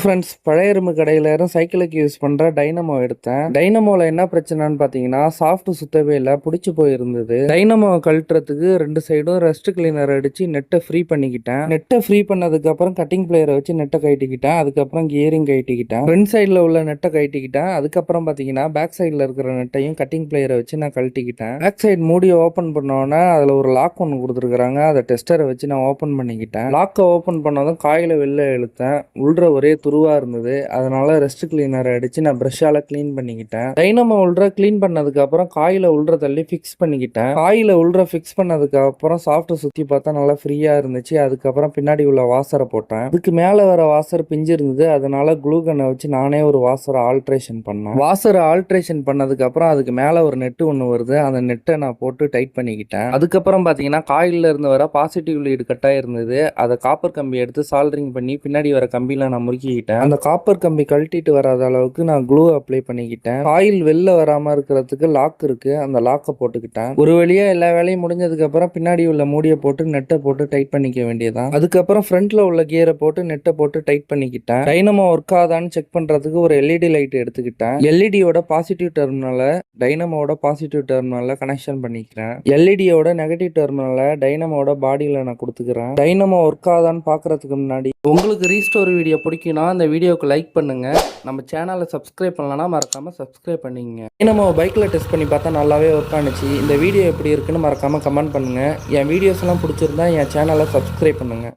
Friends பழைய இரும்பு கடையில சைக்கிளுக்கு யூஸ் பண்ற டைனமோ எடுத்தேன். டைனமோல என்ன பிரச்சனைன்னு பாத்தீங்கன்னா சாஃப்ட் சுத்தவே இல்லை பிடிச்சி போயிருந்தது. டைனமோ கழட்டுறதுக்கு ரெண்டு சைடும் ரெஸ்ட் கிளீனர் அடிச்சு நெட்டை ஃப்ரீ பண்ணிக்கிட்டேன். நெட்டை ஃப்ரீ பண்ணதுக்கு அப்புறம் கட்டிங் பிளேயரை வச்சு நெட்டை கழட்டிக்கிட்டேன். அதுக்கப்புறம் கியரிங் கழட்டிக்கிட்டேன். ஃப்ரண்ட் சைடில் உள்ள நெட்டை கட்டிக்கிட்டேன் அதுக்கப்புறம் பாத்தீங்கன்னா பேக் சைடில் இருக்கிற நெட்டையும் கட்டிங் பிளேயரை வச்சு நான் கழட்டிக்கிட்டேன். பேக் சைடு மூடியை ஓப்பன் பண்ணோன்னே அதில் ஒரு லாக் ஒன்று கொடுத்துருக்காங்க அதை டெஸ்டரை வச்சு நான் ஓப்பன் பண்ணிக்கிட்டேன். லாக்கை ஓப்பன் பண்ணதும் காயில வெளில இழுத்தேன். உள்ற ஒரே துருவா இருந்தது. அதனால ரெஸ்ட் கிளீனர் அடிச்சு நான் ப்ரஷ்ஷால க்ளீன் பண்ணிக்கிட்டேன். டைனமோ உள்ற க்ளீன் பண்ணதுக்கு அப்புறம் காயில உள்ற தள்ளி ஃபிக்ஸ் பண்ணிக்கிட்டேன். காயில உள்ற ஃபிக்ஸ் பண்ணதுக்கு அப்புறம் சுற்றி சுத்தி பார்த்தா நல்லா ஃப்ரீயா இருந்துச்சு. அதுக்கப்புறம் பின்னாடி உள்ள வாசரை போட்டேன். அதுக்கு மேல வர வாசர் பிஞ்சு இருந்தது. அதனால க்ளூ வச்சு நானே ஒரு வாசரை ஆல்ட்ரேஷன் பண்ணேன். வாசரை ஆல்ட்ரேஷன் பண்ணதுக்கு அப்புறம் அதுக்கு மேல ஒரு நெட்டு ஒன்று வருது. அந்த நெட்டை நான் போட்டு டைட் பண்ணிக்கிட்டேன். அதுக்கப்புறம் பார்த்தீங்கன்னா காயில்ல இருந்து வர பாசிட்டிவ் லீடு கட்டாக இருந்தது. அதை காப்பர் கம்பி எடுத்து சால்டரிங் பண்ணி பின்னாடி வர கம்பியில் நான் முறுக்கி முறுக்கிக்கிட்டேன் அந்த காப்பர் கம்பி கழட்டிட்டு வராத அளவுக்கு நான் க்ளூ அப்ளை பண்ணிக்கிட்டேன். ஆயில் வெளில வராமல் இருக்கிறதுக்கு லாக் இருக்கு. அந்த லாக்கை போட்டுக்கிட்டேன். ஒரு வழியா எல்லா வேலையும் முடிஞ்சதுக்கு அப்புறம் பின்னாடி உள்ள மூடியை போட்டு நெட்டை போட்டு டைட் பண்ணிக்க வேண்டியதான் அதுக்கப்புறம் ஃப்ரண்ட்ல உள்ள கியரை போட்டு நெட்டை போட்டு டைட் பண்ணிக்கிட்டேன். டைனமோ ஒர்க் ஆதான்னு செக் பண்றதுக்கு ஒரு எல்இடி லைட் எடுத்துக்கிட்டேன். எல்இடியோட பாசிட்டிவ் டெர்மினலை டைனமோட பாசிட்டிவ் டெர்மினல்ல கனெக்ஷன் பண்ணிக்கிறேன். எல்இடியோட நெகட்டிவ் டெர்மினலை டைனமோட பாடியில் நான் கொடுத்துக்கிறேன். டைனமோ ஒர்க் ஆதான்னு பார்க்கறதுக்கு முன்னாடி உங்களுக்கு ரீஸ்டோர் வீடியோ பிடிக்கும் பிடிக்கும்னா அந்த வீடியோவுக்கு லைக் பண்ணுங்கள் நம்ம சேனலை சப்ஸ்கிரைப் பண்ணலன்னா மறக்காமல் சப்ஸ்கிரைப் பண்ணிக்கங்க நம்ம பைக்கில் டெஸ்ட் பண்ணி பார்த்தா நல்லாவே ஒர்க் ஆனிச்சு. இந்த வீடியோ எப்படி இருக்குன்னு மறக்காமல் கமெண்ட் பண்ணுங்கள் என் வீடியோஸ்லாம் பிடிச்சிருந்தா என் சேனலை சப்ஸ்கிரைப் பண்ணுங்க.